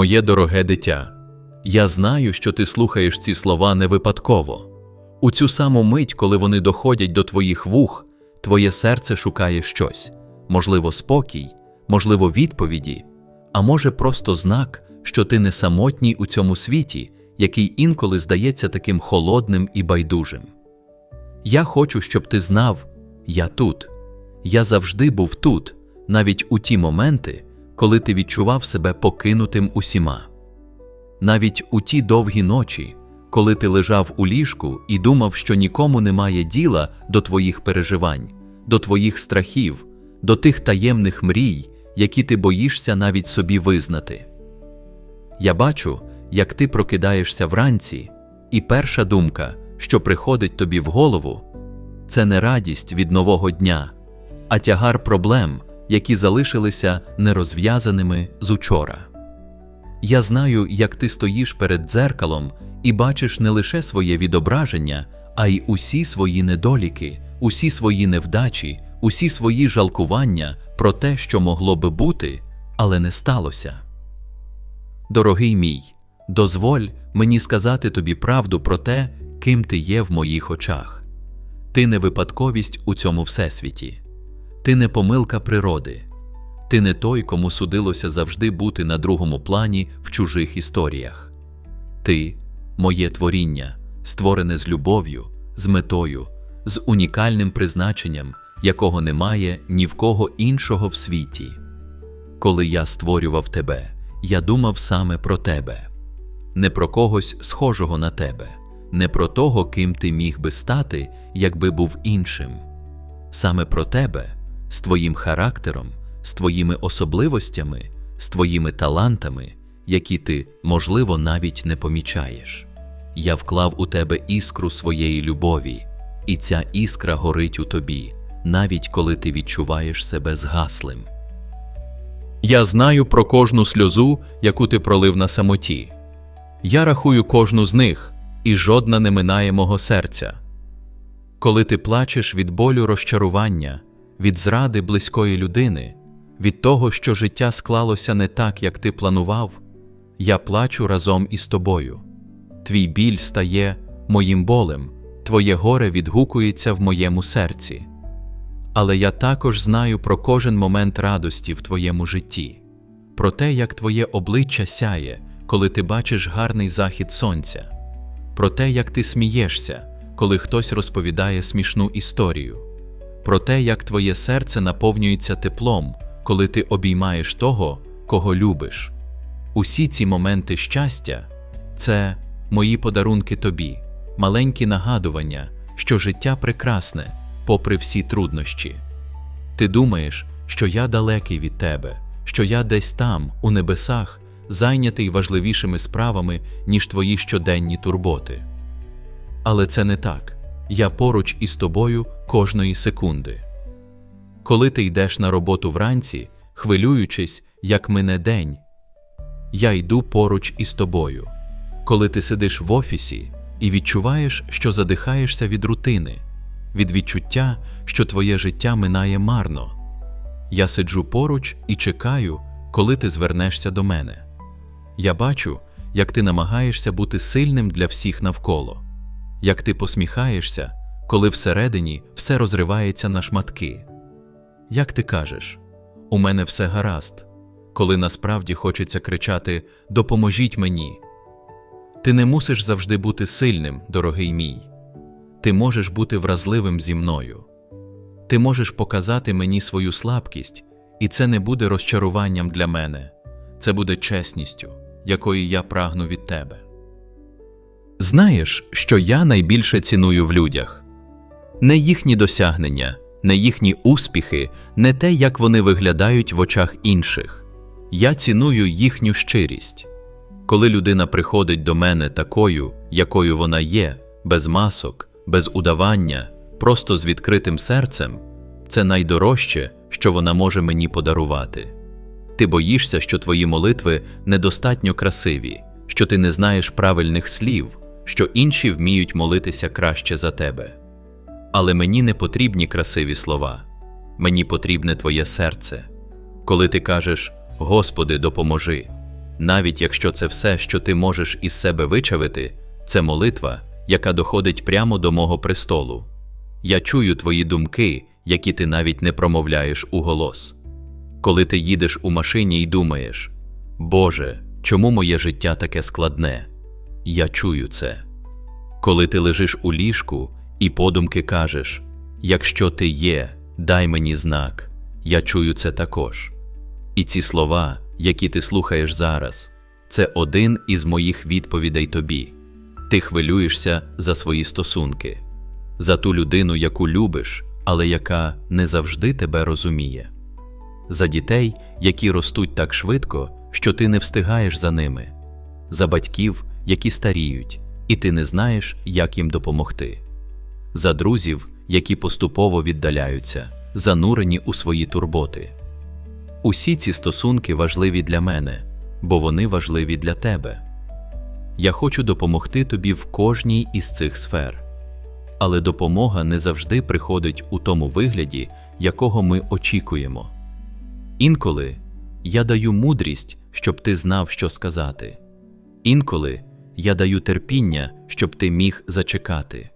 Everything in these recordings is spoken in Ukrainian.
Моє дороге дитя, я знаю, що ти слухаєш ці слова не випадково. У цю саму мить, коли вони доходять до твоїх вух, твоє серце шукає щось, можливо, спокій, можливо, відповіді, а може, просто знак, що ти не самотній у цьому світі, який інколи здається таким холодним і байдужим. Я хочу, щоб ти знав, я тут. Я завжди був тут, навіть у ті моменти, коли ти відчував себе покинутим усіма. Навіть у ті довгі ночі, коли ти лежав у ліжку і думав, що нікому немає діла до твоїх переживань, до твоїх страхів, до тих таємних мрій, які ти боїшся навіть собі визнати. Я бачу, як ти прокидаєшся вранці, і перша думка, що приходить тобі в голову, це не радість від нового дня, а тягар проблем, які залишилися нерозв'язаними з учора. Я знаю, як ти стоїш перед дзеркалом і бачиш не лише своє відображення, а й усі свої недоліки, усі свої невдачі, усі свої жалкування про те, що могло би бути, але не сталося. Дорогий мій, дозволь мені сказати тобі правду про те, ким ти є в моїх очах. Ти не випадковість у цьому всесвіті, ти не помилка природи, ти не той, кому судилося завжди бути на другому плані в чужих історіях. Ти моє творіння, створене з любов'ю, з метою, з унікальним призначенням, якого немає ні в кого іншого в світі. Коли я створював тебе, я думав саме про тебе, не про когось схожого на тебе, не про того, ким ти міг би стати, якби був іншим. Саме про тебе, з твоїм характером, з твоїми особливостями, з твоїми талантами, які ти, можливо, навіть не помічаєш. Я вклав у тебе іскру своєї любові, і ця іскра горить у тобі, навіть коли ти відчуваєш себе згаслим. Я знаю про кожну сльозу, яку ти пролив на самоті. Я рахую кожну з них, і жодна не минає мого серця. Коли ти плачеш від болю розчарування, від зради близької людини, від того, що життя склалося не так, як ти планував, я плачу разом із тобою. Твій біль стає моїм болем, твоє горе відгукується в моєму серці. Але я також знаю про кожен момент радості в твоєму житті, про те, як твоє обличчя сяє, коли ти бачиш гарний захід сонця, про те, як ти смієшся, коли хтось розповідає смішну історію, про те, як твоє серце наповнюється теплом, коли ти обіймаєш того, кого любиш. Усі ці моменти щастя це мої подарунки тобі, маленькі нагадування, що життя прекрасне, попри всі труднощі. Ти думаєш, що я далекий від тебе, що я десь там, у небесах, зайнятий важливішими справами, ніж твої щоденні турботи. Але це не так я поруч із тобою кожної секунди. Коли ти йдеш на роботу вранці, хвилюючись, як мине день, я йду поруч із тобою. Коли ти сидиш в офісі і відчуваєш, що задихаєшся від рутини, від відчуття, що твоє життя минає марно, я сиджу поруч і чекаю, коли ти звернешся до мене. Я бачу, як ти намагаєшся бути сильним для всіх навколо, як ти посміхаєшся, коли всередині все розривається на шматки. Як ти кажеш, у мене все гаразд, коли насправді хочеться кричати Допоможіть мені. Ти не мусиш завжди бути сильним, дорогий мій. Ти можеш бути вразливим зі мною. Ти можеш показати мені свою слабкість, і це не буде розчаруванням для мене, це буде чесністю, якої я прагну від тебе. Знаєш, що я найбільше ціную в людях не їхні досягнення, не їхні успіхи, не те, як вони виглядають в очах інших. Я ціную їхню щирість. Коли людина приходить до мене такою, якою вона є, без масок, без удавання, просто з відкритим серцем, це найдорожче, що вона може мені подарувати. Ти боїшся, що твої молитви недостатньо красиві, що ти не знаєш правильних слів, що інші вміють молитися краще за тебе. Але мені не потрібні красиві слова, мені потрібне твоє серце. Коли ти кажеш Господи, допоможи, Навіть якщо це все, що ти можеш із себе вичавити, це молитва, яка доходить прямо до мого престолу. Я чую твої думки, які ти навіть не промовляєш у голос. Коли ти їдеш у машині і думаєш, Боже, чому моє життя таке складне? Я чую це. Коли ти лежиш у ліжку і подумки кажеш, якщо ти є, дай мені знак, я чую це також. І ці слова, які ти слухаєш зараз, це один із моїх відповідей тобі. Ти хвилюєшся за свої стосунки, за ту людину, яку любиш, але яка не завжди тебе розуміє, за дітей, які ростуть так швидко, що ти не встигаєш за ними, за батьків, які старіють, і ти не знаєш, як їм допомогти, за друзів, які поступово віддаляються, занурені у свої турботи. Усі ці стосунки важливі для мене, бо вони важливі для тебе. Я хочу допомогти тобі в кожній із цих сфер. Але допомога не завжди приходить у тому вигляді, якого ми очікуємо. Інколи я даю мудрість, щоб ти знав, що сказати. Інколи я даю терпіння, щоб ти міг зачекати.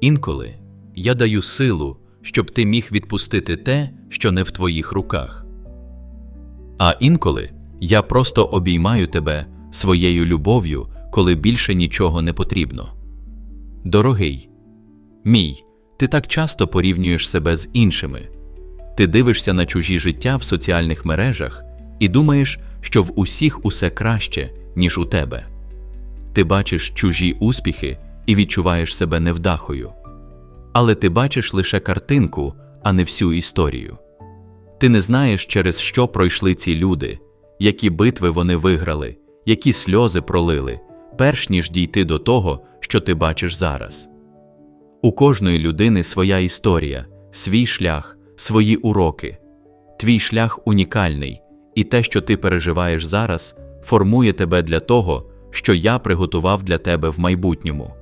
Інколи я даю силу, щоб ти міг відпустити те, що не в твоїх руках. А інколи я просто обіймаю тебе своєю любов'ю, коли більше нічого не потрібно. Дорогий, мій, ти так часто порівнюєш себе з іншими. Ти дивишся на чужі життя в соціальних мережах і думаєш, що в усіх усе краще, ніж у тебе. Ти бачиш чужі успіхи і відчуваєш себе невдахою. Але ти бачиш лише картинку, а не всю історію. Ти не знаєш, через що пройшли ці люди, які битви вони виграли, які сльози пролили, перш ніж дійти до того, що ти бачиш зараз. У кожної людини своя історія, свій шлях, свої уроки. Твій шлях унікальний, і те, що ти переживаєш зараз, формує тебе для того, що я приготував для тебе в майбутньому.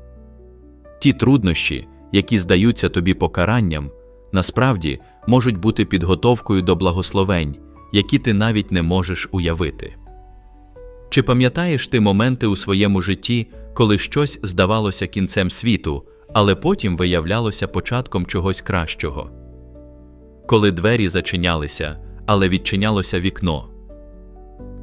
Ті труднощі, які здаються тобі покаранням, насправді можуть бути підготовкою до благословень, які ти навіть не можеш уявити. Чи пам'ятаєш ти моменти у своєму житті, коли щось здавалося кінцем світу, але потім виявлялося початком чогось кращого? Коли двері зачинялися, але відчинялося вікно?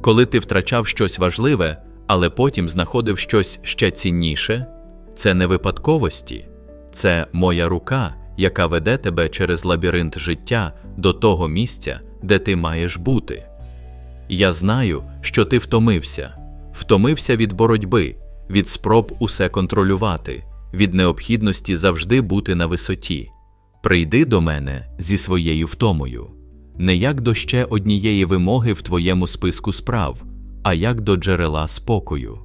Коли ти втрачав щось важливе, але потім знаходив щось ще цінніше? Це не випадковості, це моя рука, яка веде тебе через лабіринт життя до того місця, де ти маєш бути. Я знаю, що ти втомився, втомився від боротьби, від спроб усе контролювати, від необхідності завжди бути на висоті. Прийди до мене зі своєю втомою, не як до ще однієї вимоги в твоєму списку справ, а як до джерела спокою,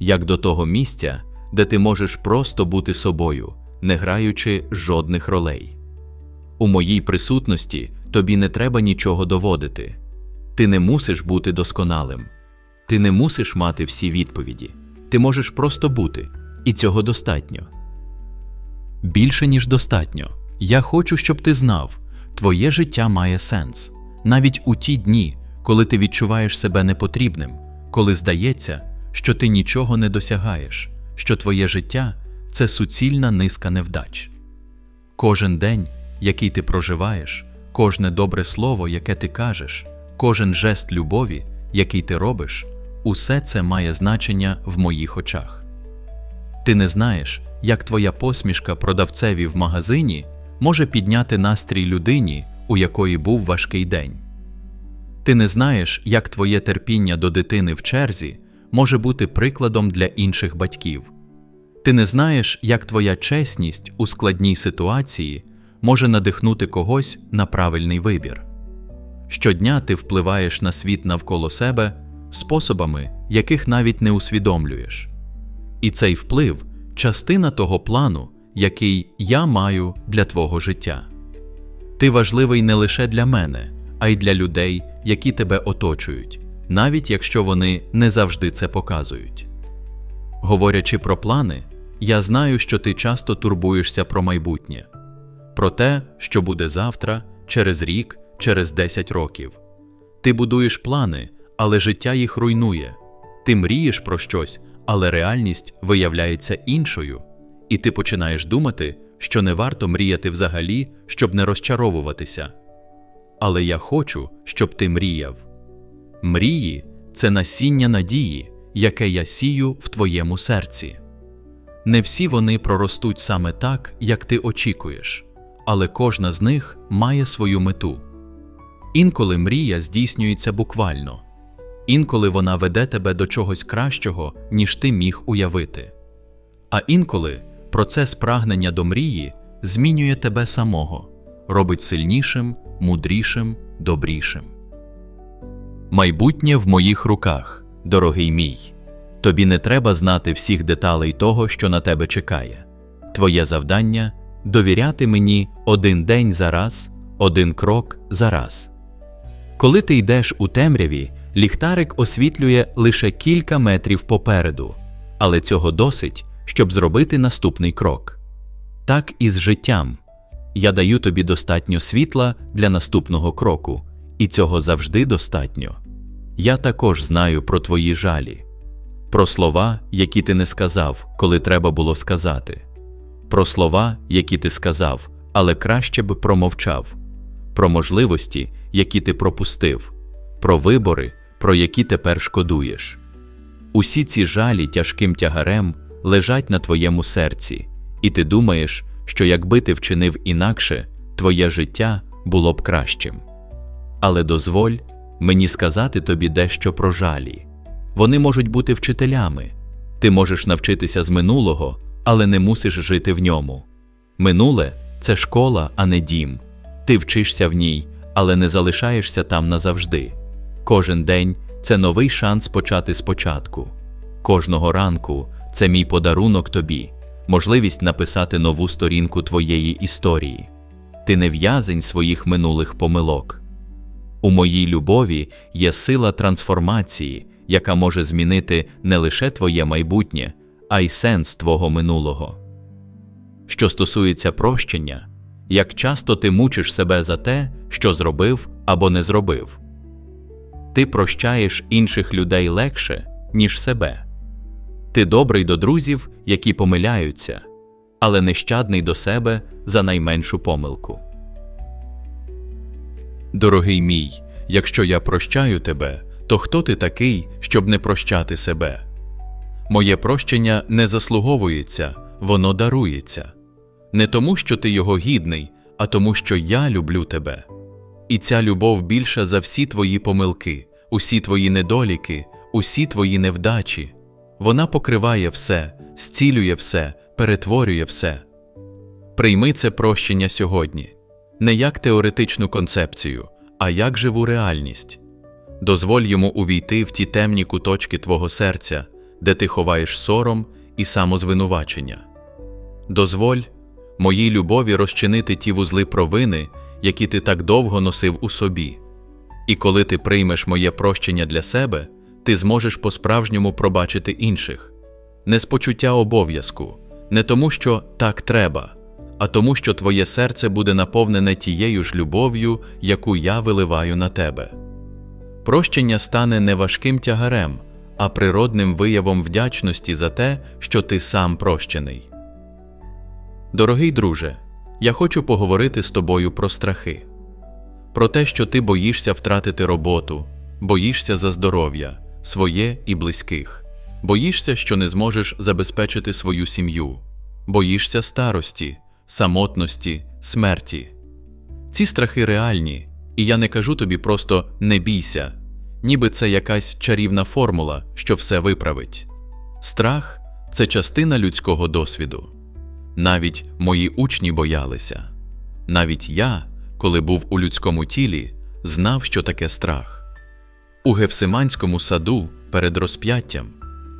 як до того місця, де ти можеш просто бути собою, не граючи жодних ролей. У моїй присутності тобі не треба нічого доводити. Ти не мусиш бути досконалим, ти не мусиш мати всі відповіді, ти можеш просто бути, і цього достатньо. Більше, ніж достатньо. Я хочу, щоб ти знав, твоє життя має сенс, навіть у ті дні, коли ти відчуваєш себе непотрібним, коли здається, що ти нічого не досягаєш, що твоє життя це суцільна низка невдач. Кожен день, який ти проживаєш, кожне добре слово, яке ти кажеш, кожен жест любові, який ти робиш, усе це має значення в моїх очах. Ти не знаєш, як твоя посмішка продавцеві в магазині може підняти настрій людині, у якої був важкий день. Ти не знаєш, як твоє терпіння до дитини в черзі може бути прикладом для інших батьків. Ти не знаєш, як твоя чесність у складній ситуації може надихнути когось на правильний вибір. Щодня ти впливаєш на світ навколо себе способами, яких навіть не усвідомлюєш. І цей вплив частина того плану, який я маю для твого життя. Ти важливий не лише для мене, а й для людей, які тебе оточують, навіть якщо вони не завжди це показують. Говорячи про плани, я знаю, що ти часто турбуєшся про майбутнє, про те, що буде завтра, через рік, через 10 років. Ти будуєш плани, але життя їх руйнує. Ти мрієш про щось, але реальність виявляється іншою, і ти починаєш думати, що не варто мріяти взагалі, щоб не розчаровуватися. Але я хочу, щоб ти мріяв. Мрії це насіння надії, яке я сію в твоєму серці. Не всі вони проростуть саме так, як ти очікуєш, але кожна з них має свою мету. Інколи мрія здійснюється буквально, інколи вона веде тебе до чогось кращого, ніж ти міг уявити. А інколи процес прагнення до мрії змінює тебе самого, робить сильнішим, мудрішим, добрішим. Майбутнє в моїх руках, дорогий мій. Тобі не треба знати всіх деталей того, що на тебе чекає. Твоє завдання довіряти мені один день за раз, один крок за раз. Коли ти йдеш у темряві, ліхтарик освітлює лише кілька метрів попереду, але цього досить, щоб зробити наступний крок. Так і з життям. Я даю тобі достатньо світла для наступного кроку, і цього завжди достатньо. Я також знаю про твої жалі, про слова, які ти не сказав, коли треба було сказати, про слова, які ти сказав, але краще б промовчав, про можливості, які ти пропустив, про вибори, про які тепер шкодуєш. Усі ці жалі тяжким тягарем лежать на твоєму серці, і ти думаєш, що якби ти вчинив інакше, твоє життя було б кращим. Але дозволь мені сказати тобі дещо про жалі. Вони можуть бути вчителями. Ти можеш навчитися з минулого, але не мусиш жити в ньому. Минуле це школа, а не дім. Ти вчишся в ній, але не залишаєшся там назавжди. Кожен день це новий шанс почати спочатку. Кожного ранку це мій подарунок тобі, можливість написати нову сторінку твоєї історії. Ти не в'язень своїх минулих помилок. У моїй любові є сила трансформації, яка може змінити не лише твоє майбутнє, а й сенс твого минулого. Що стосується прощення, як часто ти мучиш себе за те, що зробив або не зробив, ти прощаєш інших людей легше, ніж себе. Ти добрий до друзів, які помиляються, але нещадний до себе за найменшу помилку. Дорогий мій, якщо я прощаю тебе, то хто ти такий, щоб не прощати себе? Моє прощення не заслуговується, воно дарується. Не тому, що ти його гідний, а тому, що я люблю тебе. І ця любов більша за всі твої помилки, усі твої недоліки, усі твої невдачі. Вона покриває все, зцілює все, перетворює все. Прийми це прощення сьогодні, не як теоретичну концепцію, а як живу реальність. Дозволь йому увійти в ті темні куточки твого серця, де ти ховаєш сором і самозвинувачення. Дозволь моїй любові розчинити ті вузли провини, які ти так довго носив у собі. І коли ти приймеш моє прощення для себе, ти зможеш по-справжньому пробачити інших, не з почуття обов'язку, не тому, що так треба, а тому, що твоє серце буде наповнене тією ж любов'ю, яку я виливаю на тебе. Прощення стане не важким тягарем, а природним виявом вдячності за те, що ти сам прощений. Дорогий друже, я хочу поговорити з тобою про страхи, про те, що ти боїшся втратити роботу, боїшся за здоров'я, своє і близьких, боїшся, що не зможеш забезпечити свою сім'ю, боїшся старості, самотності, смерті. Ці страхи реальні, і я не кажу тобі просто не бійся, ніби це якась чарівна формула, що все виправить. Страх це частина людського досвіду. Навіть мої учні боялися. Навіть я, коли був у людському тілі, знав, що таке страх. У Гевсиманському саду перед розп'яттям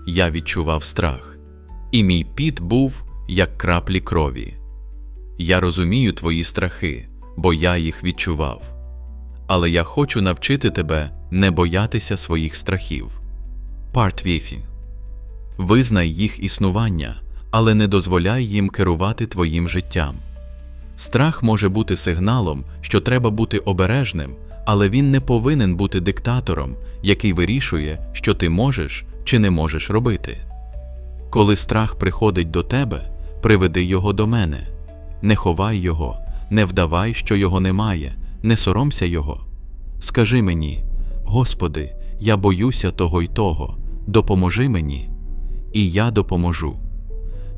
я відчував страх, і мій піт був як краплі крові. Я розумію твої страхи, бо я їх відчував. Але я хочу навчити тебе не боятися своїх страхів. Парт Віфі. Визнай їх існування, але не дозволяй їм керувати твоїм життям. Страх може бути сигналом, що треба бути обережним, Але він не повинен бути диктатором, який вирішує, що ти можеш чи не можеш робити. Коли страх приходить до тебе, приведи його до мене. Не ховай його, не вдавай, що його немає, не соромся його. Скажи мені, Господи, я боюся того й того, допоможи мені, і я допоможу.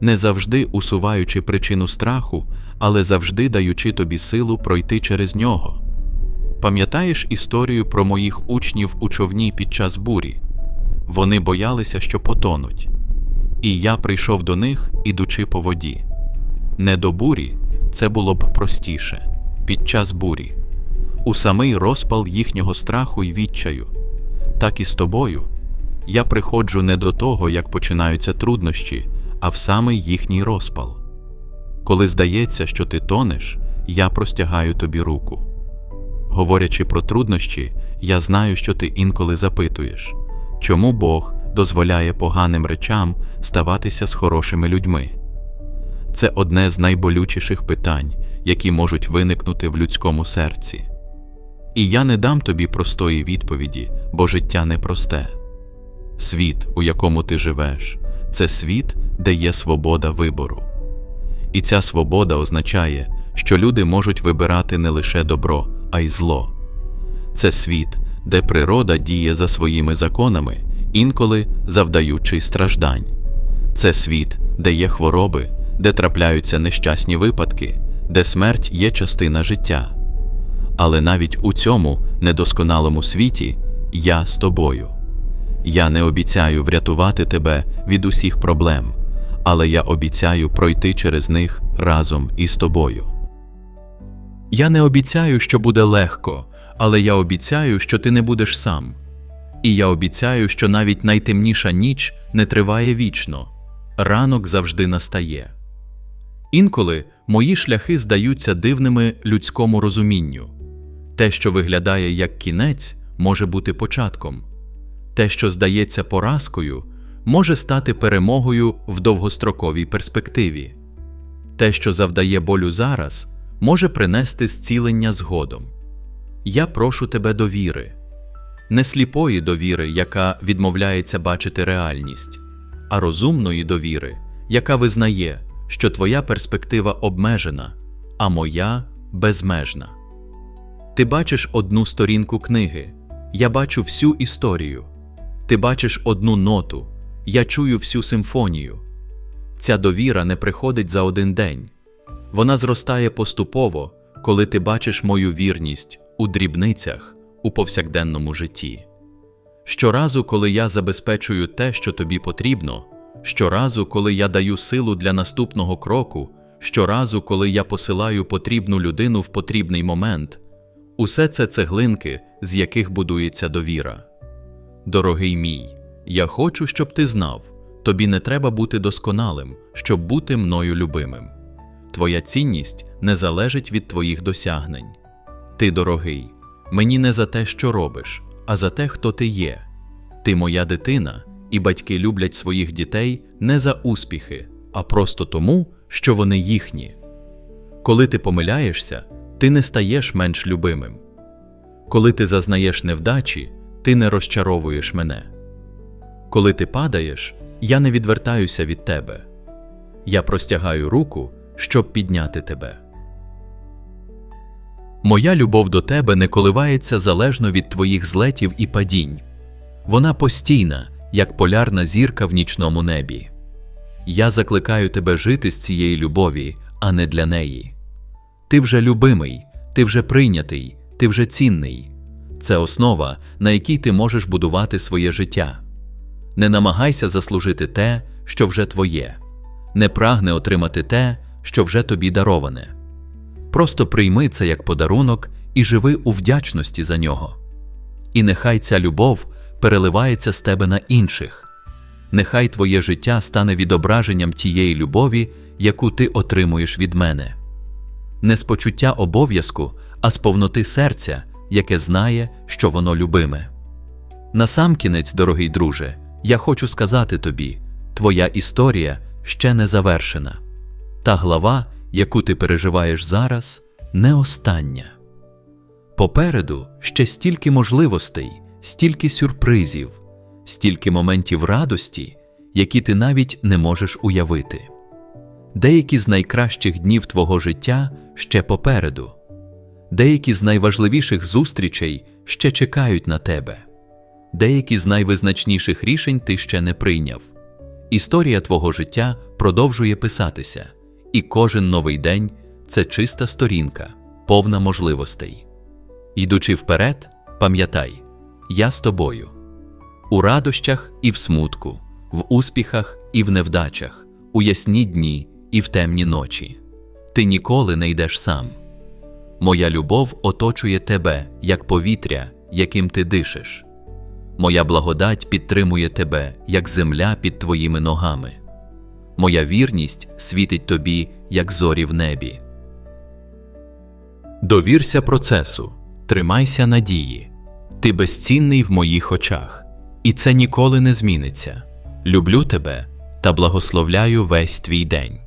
Не завжди усуваючи причину страху, але завжди даючи тобі силу пройти через нього. Пам'ятаєш історію про моїх учнів у човні під час бурі? Вони боялися, що потонуть. І я прийшов до них, ідучи по воді. Не до бурі це було б простіше під час бурі, у самий розпал їхнього страху й відчаю. Так і з тобою. Я приходжу не до того, як починаються труднощі, а в самий їхній розпал. Коли здається, що ти тонеш, я простягаю тобі руку. Говорячи про труднощі, я знаю, що ти інколи запитуєш, чому Бог дозволяє поганим речам ставатися з хорошими людьми. Це одне з найболючіших питань, які можуть виникнути в людському серці. І я не дам тобі простої відповіді, бо життя непросте. Світ, у якому ти живеш, це світ, де є свобода вибору. І ця свобода означає, що люди можуть вибирати не лише добро, а й зло. Це світ, де природа діє за своїми законами, інколи завдаючи страждань. Це світ, де є хвороби, де трапляються нещасні випадки, де смерть є частина життя. Але навіть у цьому недосконалому світі я з тобою. Я не обіцяю врятувати тебе від усіх проблем, але я обіцяю пройти через них разом із тобою. Я не обіцяю, що буде легко, але я обіцяю, що ти не будеш сам. І я обіцяю, що навіть найтемніша ніч не триває вічно, ранок завжди настає. Інколи мої шляхи здаються дивними людському розумінню. Те, що виглядає як кінець, може бути початком. Те, що здається поразкою, може стати перемогою в довгостроковій перспективі. Те, що завдає болю зараз, може принести зцілення згодом. Я прошу тебе довіри, не сліпої довіри, яка відмовляється бачити реальність, а розумної довіри, яка визнає, що твоя перспектива обмежена, а моя безмежна. Ти бачиш одну сторінку книги, я бачу всю історію. Ти бачиш одну ноту, я чую всю симфонію. Ця довіра не приходить за один день. Вона зростає поступово, коли ти бачиш мою вірність у дрібницях, у повсякденному житті. Щоразу, коли я забезпечую те, що тобі потрібно, щоразу, коли я даю силу для наступного кроку, щоразу, коли я посилаю потрібну людину в потрібний момент, усе це цеглинки, з яких будується довіра. Дорогий мій, я хочу, щоб ти знав, тобі не треба бути досконалим, щоб бути мною любимим. Твоя цінність не залежить від твоїх досягнень. Ти дорогий, мені не за те, що робиш, а за те, хто ти є. Ти моя дитина, і батьки люблять своїх дітей не за успіхи, а просто тому, що вони їхні. Коли ти помиляєшся, ти не стаєш менш любимим. Коли ти зазнаєш невдачі, ти не розчаровуєш мене. Коли ти падаєш, я не відвертаюся від тебе. Я простягаю руку, щоб підняти тебе. Моя любов до тебе не коливається залежно від твоїх злетів і падінь. Вона постійна, як полярна зірка в нічному небі. Я закликаю тебе жити з цієї любові, а не для неї. Ти вже любимий, ти вже прийнятий, ти вже цінний. Це основа, на якій ти можеш будувати своє життя. Не намагайся заслужити те, що вже твоє, не прагне отримати те, що вже тобі дароване. Просто прийми це як подарунок і живи у вдячності за нього. І нехай ця любов переливається з тебе на інших, нехай твоє життя стане відображенням тієї любові, яку ти отримуєш від мене, не з почуття обов'язку, а з повноти серця, яке знає, що воно любиме. Насамкінець, дорогий друже, я хочу сказати тобі: твоя історія ще не завершена. Та глава, яку ти переживаєш зараз, не остання. Попереду ще стільки можливостей, стільки сюрпризів, стільки моментів радості, які ти навіть не можеш уявити. Деякі з найкращих днів твого життя ще попереду, деякі з найважливіших зустрічей ще чекають на тебе, деякі з найвизначніших рішень ти ще не прийняв. Історія твого життя продовжує писатися, і кожен новий день це чиста сторінка, повна можливостей. Йдучи вперед, пам'ятай, я з тобою. У радощах і в смутку, в успіхах і в невдачах, у ясні дні і в темні ночі. Ти ніколи не йдеш сам. Моя любов оточує тебе, як повітря, яким ти дишиш. Моя благодать підтримує тебе, як земля під твоїми ногами. Моя вірність світить тобі, як зорі в небі. Довірся процесу, тримайся надії. Ти безцінний в моїх очах, і це ніколи не зміниться. Люблю тебе та благословляю весь твій день.